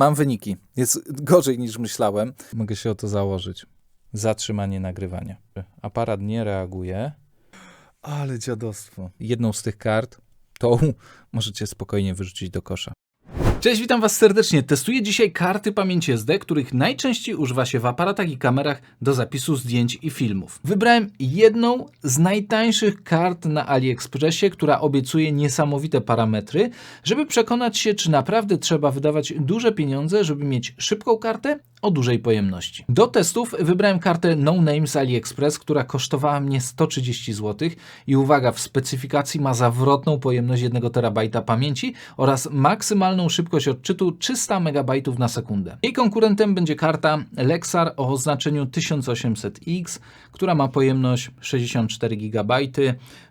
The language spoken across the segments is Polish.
Mam wyniki. Jest gorzej niż myślałem. Mogę się o to założyć. Zatrzymanie nagrywania. Aparat nie reaguje. Ale dziadostwo. Jedną z tych kart, tą możecie spokojnie wyrzucić do kosza. Cześć, witam Was serdecznie. Testuję dzisiaj karty pamięci SD, których najczęściej używa się w aparatach i kamerach do zapisu zdjęć i filmów. Wybrałem jedną z najtańszych kart na AliExpressie, która obiecuje niesamowite parametry, żeby przekonać się, czy naprawdę trzeba wydawać duże pieniądze, żeby mieć szybką kartę o dużej pojemności. Do testów wybrałem kartę No Name z AliExpress, która kosztowała mnie 130 zł i uwaga, w specyfikacji ma zawrotną pojemność 1 TB pamięci oraz maksymalną szybkość odczytu 300 MB na sekundę. Jej konkurentem będzie karta Lexar o oznaczeniu 1800X, która ma pojemność 64 GB,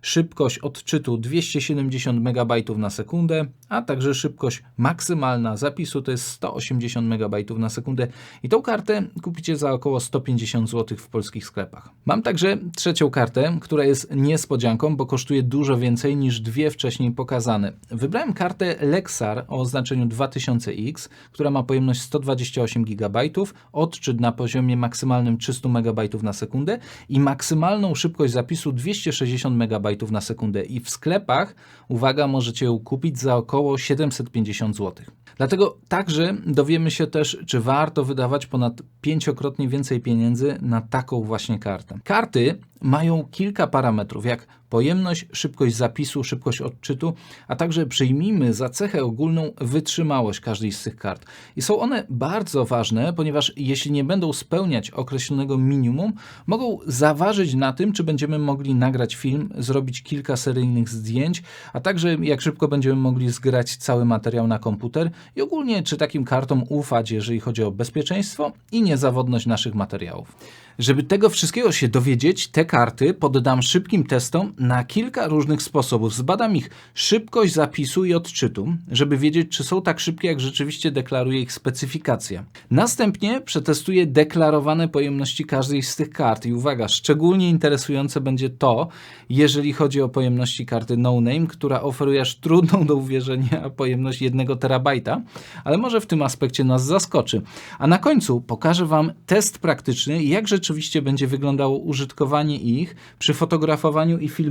szybkość odczytu 270 MB na sekundę, a także szybkość maksymalna zapisu to jest 180 MB na sekundę i tą kartę kupicie za około 150 zł w polskich sklepach. Mam także trzecią kartę, która jest niespodzianką, bo kosztuje dużo więcej niż dwie wcześniej pokazane. Wybrałem kartę Lexar o oznaczeniu 2000X, która ma pojemność 128 GB, odczyt na poziomie maksymalnym 300 MB na sekundę i maksymalną szybkość zapisu 260 MB na sekundę. I w sklepach, uwaga, możecie ją kupić za około 750 zł. Dlatego także dowiemy się też, czy warto wydawać ponad pięciokrotnie więcej pieniędzy na taką właśnie kartę. Karty mają kilka parametrów, jak pojemność, szybkość zapisu, szybkość odczytu, a także przyjmijmy za cechę ogólną wytrzymałość każdej z tych kart. I są one bardzo ważne, ponieważ jeśli nie będą spełniać określonego minimum, mogą zaważyć na tym, czy będziemy mogli nagrać film, zrobić kilka seryjnych zdjęć, a także jak szybko będziemy mogli zgrać cały materiał na komputer i ogólnie czy takim kartom ufać, jeżeli chodzi o bezpieczeństwo i niezawodność naszych materiałów. Żeby tego wszystkiego się dowiedzieć, te karty poddam szybkim testom na kilka różnych sposobów. Zbadam ich szybkość zapisu i odczytu, żeby wiedzieć, czy są tak szybkie, jak rzeczywiście deklaruje ich specyfikacja. Następnie przetestuję deklarowane pojemności każdej z tych kart. I uwaga, szczególnie interesujące będzie to, jeżeli chodzi o pojemności karty No Name, która oferuje aż trudną do uwierzenia pojemność 1 terabajta, ale może w tym aspekcie nas zaskoczy. A na końcu pokażę Wam test praktyczny, jak rzeczywiście będzie wyglądało użytkowanie ich przy fotografowaniu i filmowaniu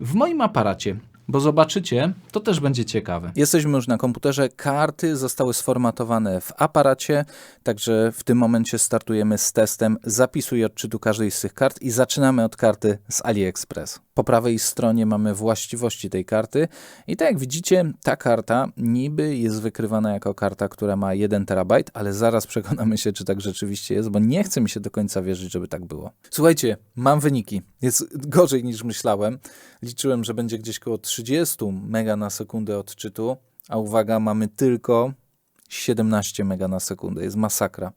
w moim aparacie. Bo zobaczycie, to też będzie ciekawe. Jesteśmy już na komputerze. Karty zostały sformatowane w aparacie, także w tym momencie startujemy z testem zapisu i odczytu każdej z tych kart i zaczynamy od karty z AliExpress. Po prawej stronie mamy właściwości tej karty i tak jak widzicie, ta karta niby jest wykrywana jako karta, która ma 1 terabajt, ale zaraz przekonamy się, czy tak rzeczywiście jest, bo nie chce mi się do końca wierzyć, żeby tak było. Słuchajcie, mam wyniki. Jest gorzej niż myślałem. Liczyłem, że będzie gdzieś koło 30 mega na sekundę odczytu, a uwaga, mamy tylko 17 mega na sekundę. Jest masakra.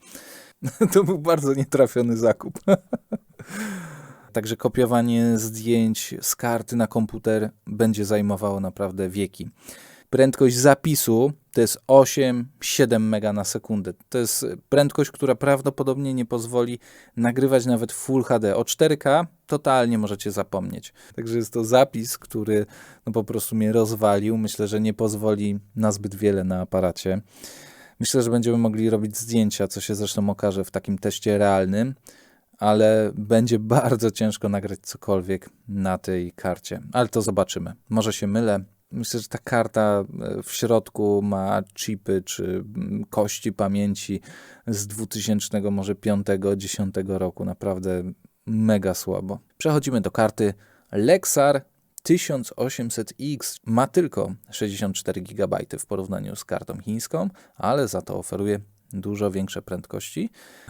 To był bardzo nietrafiony zakup. Także kopiowanie zdjęć z karty na komputer będzie zajmowało naprawdę wieki. Prędkość zapisu to jest 8-7 mega na sekundę. To jest prędkość, która prawdopodobnie nie pozwoli nagrywać nawet Full HD. O 4K totalnie możecie zapomnieć. Także jest to zapis, który no po prostu mnie rozwalił. Myślę, że nie pozwoli na zbyt wiele na aparacie. Myślę, że będziemy mogli robić zdjęcia, co się zresztą okaże w takim teście realnym ale będzie bardzo ciężko nagrać cokolwiek na tej karcie. Ale to zobaczymy. Może się mylę. Myślę, że ta karta e, w środku ma chipy czy mm, kości pamięci z 2000, może 5, 10 roku. Naprawdę mega słabo. Przechodzimy do karty Lexar 1800X. Ma tylko 64 GB w porównaniu z kartą chińską, ale za to oferuje dużo większe prędkości.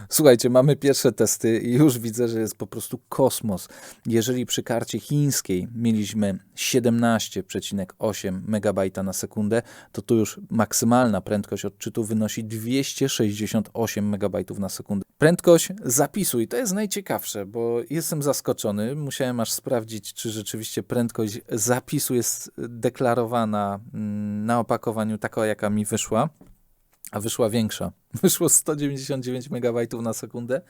Słuchajcie, mamy pierwsze testy i już widzę, że jest po prostu kosmos. Jeżeli przy karcie chińskiej mieliśmy 17,8 MB na sekundę, to tu już maksymalna prędkość odczytu wynosi 268 MB na sekundę. Prędkość zapisu i to jest najciekawsze, bo jestem zaskoczony. Musiałem aż sprawdzić, czy rzeczywiście prędkość zapisu jest deklarowana mm, na opakowaniu taka, jaka mi wyszła a wyszła większa. Wyszło 199 MB na sekundę,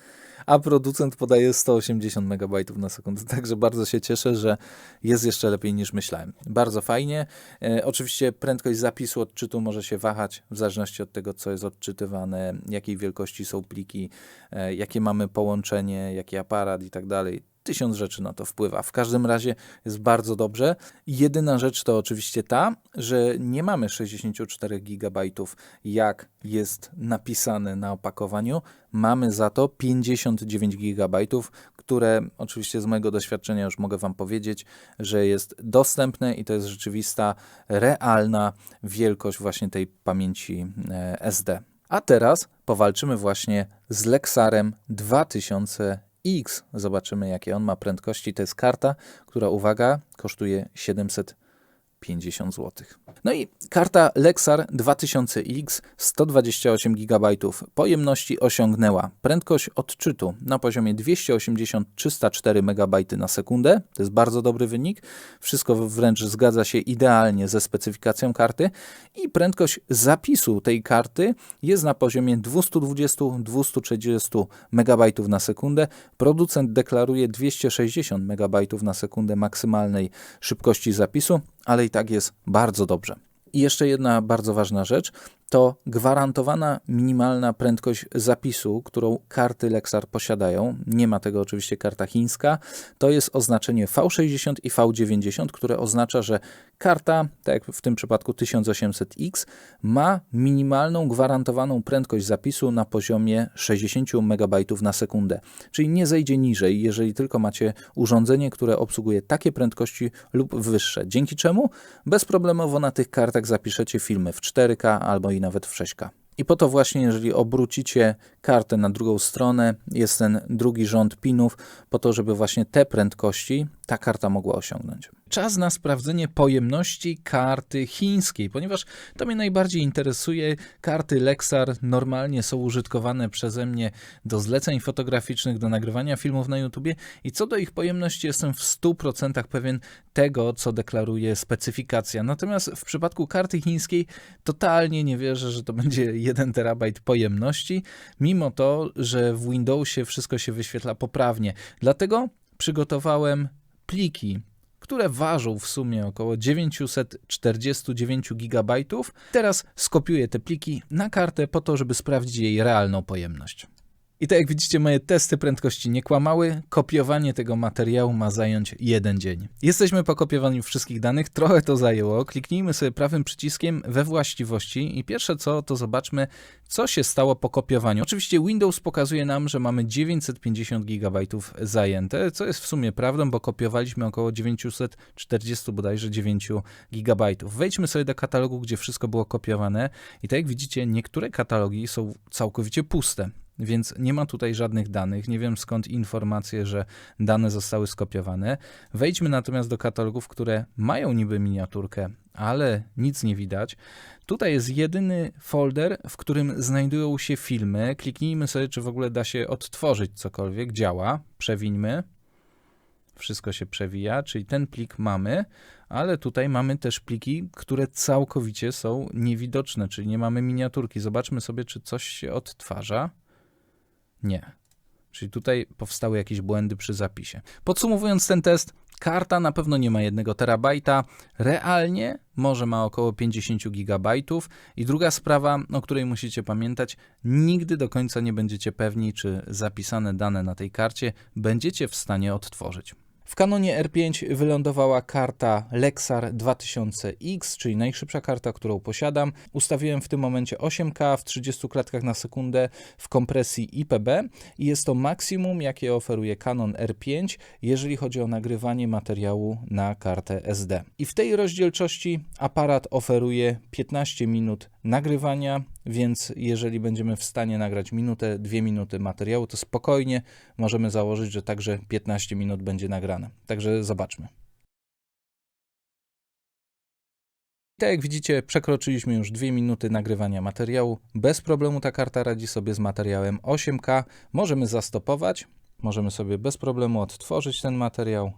a producent podaje 180 MB na sekundę. Także bardzo się cieszę, że jest jeszcze lepiej niż myślałem. Bardzo fajnie. E, oczywiście prędkość zapisu odczytu może się wahać w zależności od tego, co jest odczytywane, jakiej wielkości są pliki, e, jakie mamy połączenie, jaki aparat i tak dalej tysiąc rzeczy na to wpływa. W każdym razie jest bardzo dobrze. Jedyna rzecz to oczywiście ta, że nie mamy 64 GB, jak jest napisane na opakowaniu. Mamy za to 59 GB, które oczywiście z mojego doświadczenia już mogę Wam powiedzieć, że jest dostępne i to jest rzeczywista, realna wielkość właśnie tej pamięci e, SD. A teraz powalczymy właśnie z Lexarem 2000 X. Zobaczymy, jakie on ma prędkości. To jest karta, która, uwaga, kosztuje 700 50 zł. No i karta Lexar 2000X 128 GB pojemności osiągnęła prędkość odczytu na poziomie 280-304 MB na sekundę. To jest bardzo dobry wynik. Wszystko wręcz zgadza się idealnie ze specyfikacją karty i prędkość zapisu tej karty jest na poziomie 220-230 MB na sekundę. Producent deklaruje 260 MB na sekundę maksymalnej szybkości zapisu, ale i tak jest bardzo dobrze. I jeszcze jedna bardzo ważna rzecz to gwarantowana minimalna prędkość zapisu, którą karty Lexar posiadają. Nie ma tego oczywiście karta chińska. To jest oznaczenie V60 i V90, które oznacza, że karta, tak jak w tym przypadku 1800X, ma minimalną gwarantowaną prędkość zapisu na poziomie 60 MB na sekundę. Czyli nie zejdzie niżej, jeżeli tylko macie urządzenie, które obsługuje takie prędkości lub wyższe. Dzięki czemu bezproblemowo na tych kartach zapiszecie filmy w 4K albo i nawet w 6K. I po to właśnie, jeżeli obrócicie kartę na drugą stronę, jest ten drugi rząd pinów, po to, żeby właśnie te prędkości ta karta mogła osiągnąć. Czas na sprawdzenie pojemności karty chińskiej, ponieważ to mnie najbardziej interesuje. Karty Lexar normalnie są użytkowane przeze mnie do zleceń fotograficznych, do nagrywania filmów na YouTube i co do ich pojemności jestem w 100% pewien tego, co deklaruje specyfikacja. Natomiast w przypadku karty chińskiej totalnie nie wierzę, że to będzie 1 terabajt pojemności, mimo to, że w Windowsie wszystko się wyświetla poprawnie. Dlatego przygotowałem pliki, które ważą w sumie około 949 GB. Teraz skopiuję te pliki na kartę po to, żeby sprawdzić jej realną pojemność. I tak jak widzicie, moje testy prędkości nie kłamały. Kopiowanie tego materiału ma zająć jeden dzień. Jesteśmy po kopiowaniu wszystkich danych, trochę to zajęło. Kliknijmy sobie prawym przyciskiem we właściwości i pierwsze co, to zobaczmy, co się stało po kopiowaniu. Oczywiście Windows pokazuje nam, że mamy 950 GB zajęte, co jest w sumie prawdą, bo kopiowaliśmy około 940 bodajże 9 GB. Wejdźmy sobie do katalogu, gdzie wszystko było kopiowane i tak jak widzicie, niektóre katalogi są całkowicie puste. Więc nie ma tutaj żadnych danych. Nie wiem skąd informacje, że dane zostały skopiowane. Wejdźmy natomiast do katalogów, które mają niby miniaturkę, ale nic nie widać. Tutaj jest jedyny folder, w którym znajdują się filmy. Kliknijmy sobie, czy w ogóle da się odtworzyć cokolwiek. Działa. Przewińmy. Wszystko się przewija, czyli ten plik mamy, ale tutaj mamy też pliki, które całkowicie są niewidoczne, czyli nie mamy miniaturki. Zobaczmy sobie, czy coś się odtwarza. Nie. Czyli tutaj powstały jakieś błędy przy zapisie. Podsumowując ten test, karta na pewno nie ma 1 terabajta, realnie może ma około 50 gigabajtów. I druga sprawa, o której musicie pamiętać, nigdy do końca nie będziecie pewni, czy zapisane dane na tej karcie będziecie w stanie odtworzyć. W kanonie R5 wylądowała karta Lexar 2000X, czyli najszybsza karta, którą posiadam. Ustawiłem w tym momencie 8K w 30 klatkach na sekundę w kompresji IPB i jest to maksimum, jakie oferuje Canon R5, jeżeli chodzi o nagrywanie materiału na kartę SD. I w tej rozdzielczości aparat oferuje 15 minut nagrywania, więc jeżeli będziemy w stanie nagrać minutę, dwie minuty materiału, to spokojnie możemy założyć, że także 15 minut będzie nagrane. Także zobaczmy. Tak jak widzicie, przekroczyliśmy już 2 minuty nagrywania materiału. Bez problemu ta karta radzi sobie z materiałem 8K. Możemy zastopować, możemy sobie bez problemu odtworzyć ten materiał,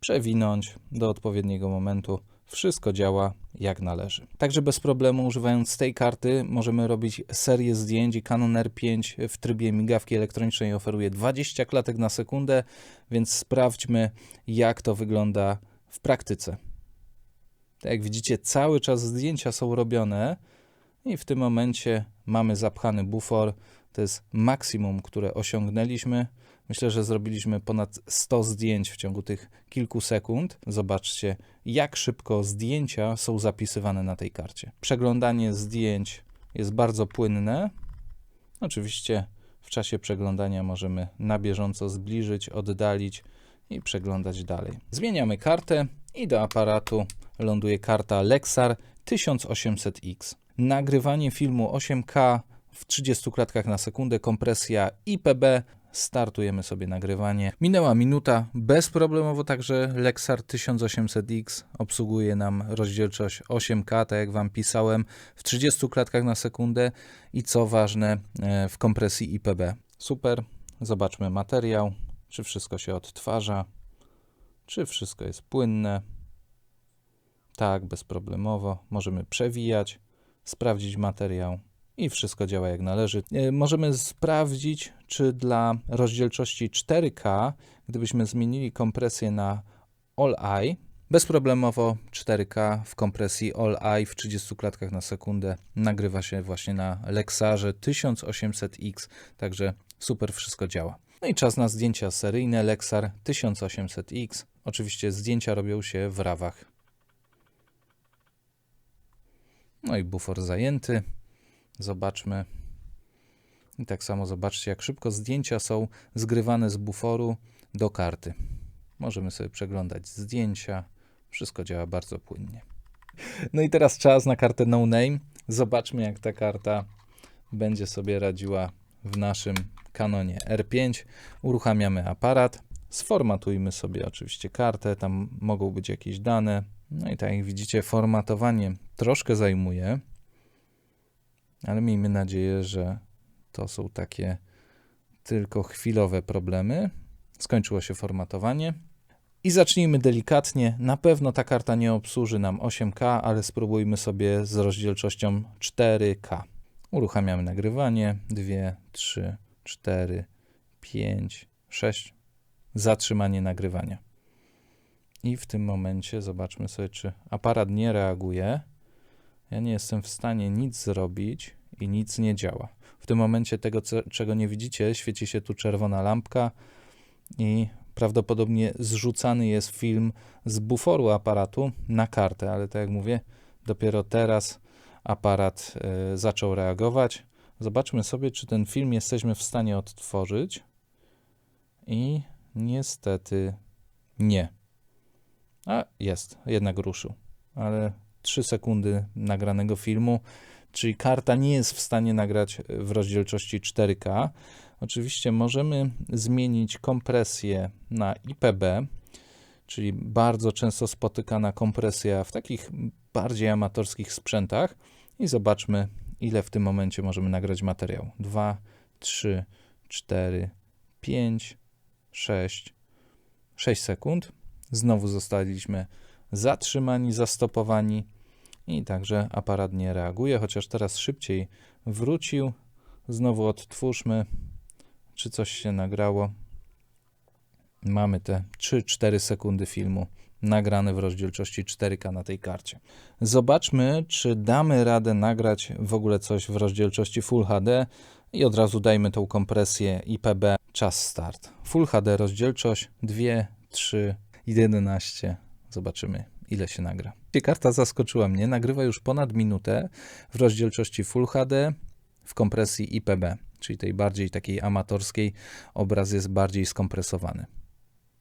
przewinąć do odpowiedniego momentu Wszystko działa jak należy. Także bez problemu używając tej karty możemy robić serię zdjęć i Canon R5 w trybie migawki elektronicznej oferuje 20 klatek na sekundę, więc sprawdźmy jak to wygląda w praktyce. Tak jak widzicie cały czas zdjęcia są robione i w tym momencie mamy zapchany bufor. To jest maksimum, które osiągnęliśmy. Myślę, że zrobiliśmy ponad 100 zdjęć w ciągu tych kilku sekund. Zobaczcie, jak szybko zdjęcia są zapisywane na tej karcie. Przeglądanie zdjęć jest bardzo płynne. Oczywiście w czasie przeglądania możemy na bieżąco zbliżyć, oddalić i przeglądać dalej. Zmieniamy kartę i do aparatu ląduje karta Lexar 1800X. Nagrywanie filmu 8K w 30 klatkach na sekundę, kompresja IPB startujemy sobie nagrywanie. Minęła minuta, bezproblemowo także Lexar 1800X obsługuje nam rozdzielczość 8K, tak jak Wam pisałem, w 30 klatkach na sekundę i co ważne e, w kompresji IPB. Super, zobaczmy materiał, czy wszystko się odtwarza, czy wszystko jest płynne. Tak, bezproblemowo, możemy przewijać, sprawdzić materiał i wszystko działa jak należy. E, możemy sprawdzić, czy dla rozdzielczości 4K, gdybyśmy zmienili kompresję na All Eye, bezproblemowo 4K w kompresji All Eye w 30 klatkach na sekundę nagrywa się właśnie na Lexarze 1800X, także super wszystko działa. No i czas na zdjęcia seryjne Lexar 1800X. Oczywiście zdjęcia robią się w rawach. No i bufor zajęty. Zobaczmy. I tak samo zobaczcie, jak szybko zdjęcia są zgrywane z buforu do karty. Możemy sobie przeglądać zdjęcia. Wszystko działa bardzo płynnie. No i teraz czas na kartę No Name. Zobaczmy, jak ta karta będzie sobie radziła w naszym Canonie R5. Uruchamiamy aparat. Sformatujmy sobie oczywiście kartę. Tam mogą być jakieś dane. No i tak jak widzicie, formatowanie troszkę zajmuje ale miejmy nadzieję, że to są takie tylko chwilowe problemy. Skończyło się formatowanie. I zacznijmy delikatnie. Na pewno ta karta nie obsłuży nam 8K, ale spróbujmy sobie z rozdzielczością 4K. Uruchamiamy nagrywanie. 2, 3, 4, 5, 6. Zatrzymanie nagrywania. I w tym momencie zobaczmy sobie, czy aparat nie reaguje. Ja nie jestem w stanie nic zrobić i nic nie działa. W tym momencie tego, czego nie widzicie, świeci się tu czerwona lampka i prawdopodobnie zrzucany jest film z buforu aparatu na kartę, ale tak jak mówię, dopiero teraz aparat y, zaczął reagować. Zobaczmy sobie, czy ten film jesteśmy w stanie odtworzyć. I niestety nie. A jest, jednak ruszył, ale 3 sekundy nagranego filmu, czyli karta nie jest w stanie nagrać w rozdzielczości 4K. Oczywiście możemy zmienić kompresję na IPB, czyli bardzo często spotykana kompresja w takich bardziej amatorskich sprzętach i zobaczmy, ile w tym momencie możemy nagrać materiał. 2, 3, 4, 5, 6, 6 sekund. Znowu zostaliśmy zatrzymani, zastopowani i także aparat nie reaguje, chociaż teraz szybciej wrócił. Znowu odtwórzmy, czy coś się nagrało. Mamy te 3-4 sekundy filmu nagrane w rozdzielczości 4K na tej karcie. Zobaczmy, czy damy radę nagrać w ogóle coś w rozdzielczości Full HD i od razu dajmy tą kompresję IPB. Czas start. Full HD rozdzielczość 2, 3, 11. Zobaczymy, ile się nagra. Karta zaskoczyła mnie, nagrywa już ponad minutę w rozdzielczości Full HD w kompresji IPB, czyli tej bardziej takiej amatorskiej, obraz jest bardziej skompresowany.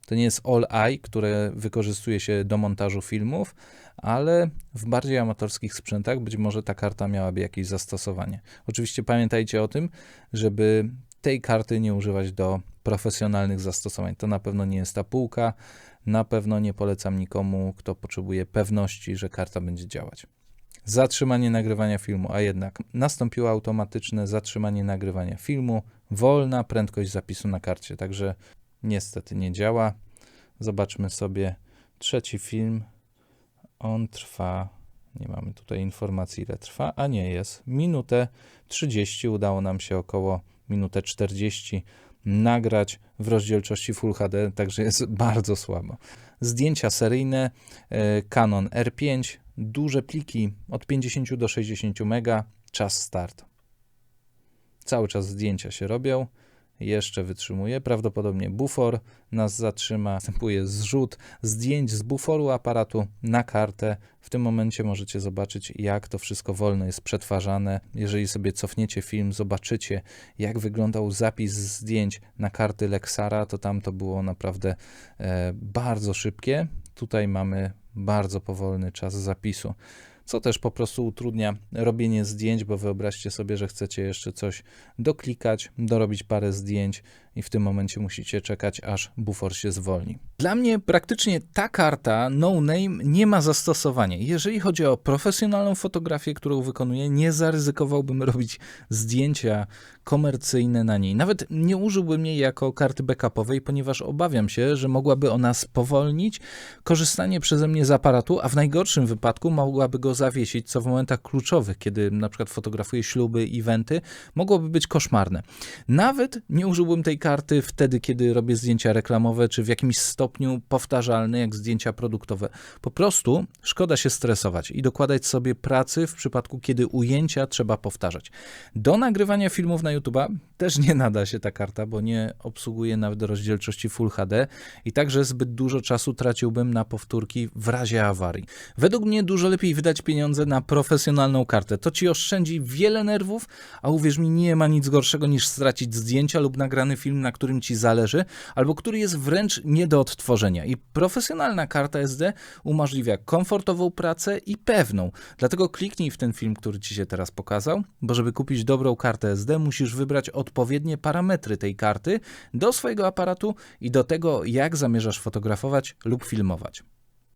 To nie jest All Eye, które wykorzystuje się do montażu filmów, ale w bardziej amatorskich sprzętach być może ta karta miałaby jakieś zastosowanie. Oczywiście pamiętajcie o tym, żeby tej karty nie używać do profesjonalnych zastosowań. To na pewno nie jest ta półka. Na pewno nie polecam nikomu, kto potrzebuje pewności, że karta będzie działać. Zatrzymanie nagrywania filmu, a jednak nastąpiło automatyczne zatrzymanie nagrywania filmu, wolna prędkość zapisu na karcie, także niestety nie działa. Zobaczmy sobie trzeci film. On trwa, nie mamy tutaj informacji ile trwa, a nie jest, minutę 30, udało nam się około minutę 40 nagrać w rozdzielczości Full HD, także jest bardzo słabo. Zdjęcia seryjne e, Canon R5, duże pliki od 50 do 60 mega, czas start. Cały czas zdjęcia się robią, jeszcze wytrzymuje. Prawdopodobnie bufor nas zatrzyma. Następuje zrzut zdjęć z buforu aparatu na kartę. W tym momencie możecie zobaczyć, jak to wszystko wolno jest przetwarzane. Jeżeli sobie cofniecie film, zobaczycie, jak wyglądał zapis zdjęć na karty Lexara, to tam to było naprawdę e, bardzo szybkie. Tutaj mamy bardzo powolny czas zapisu co też po prostu utrudnia robienie zdjęć, bo wyobraźcie sobie, że chcecie jeszcze coś doklikać, dorobić parę zdjęć i w tym momencie musicie czekać, aż bufor się zwolni. Dla mnie praktycznie ta karta No Name nie ma zastosowania. Jeżeli chodzi o profesjonalną fotografię, którą wykonuję, nie zaryzykowałbym robić zdjęcia komercyjne na niej. Nawet nie użyłbym jej jako karty backupowej, ponieważ obawiam się, że mogłaby ona spowolnić korzystanie przeze mnie z aparatu, a w najgorszym wypadku mogłaby go zawiesić, co w momentach kluczowych, kiedy na przykład fotografuję śluby, eventy, mogłoby być koszmarne. Nawet nie użyłbym tej karty wtedy, kiedy robię zdjęcia reklamowe, czy w jakimś stopniu powtarzalne, jak zdjęcia produktowe. Po prostu szkoda się stresować i dokładać sobie pracy w przypadku, kiedy ujęcia trzeba powtarzać. Do nagrywania filmów na YouTube też nie nada się ta karta, bo nie obsługuje nawet rozdzielczości Full HD i także zbyt dużo czasu traciłbym na powtórki w razie awarii. Według mnie dużo lepiej wydać pieniądze na profesjonalną kartę. To ci oszczędzi wiele nerwów, a uwierz mi, nie ma nic gorszego niż stracić zdjęcia lub nagrany film, na którym ci zależy, albo który jest wręcz nie do odtworzenia. I profesjonalna karta SD umożliwia komfortową pracę i pewną. Dlatego kliknij w ten film, który ci się teraz pokazał, bo żeby kupić dobrą kartę SD, musisz wybrać odpowiednie parametry tej karty do swojego aparatu i do tego, jak zamierzasz fotografować lub filmować.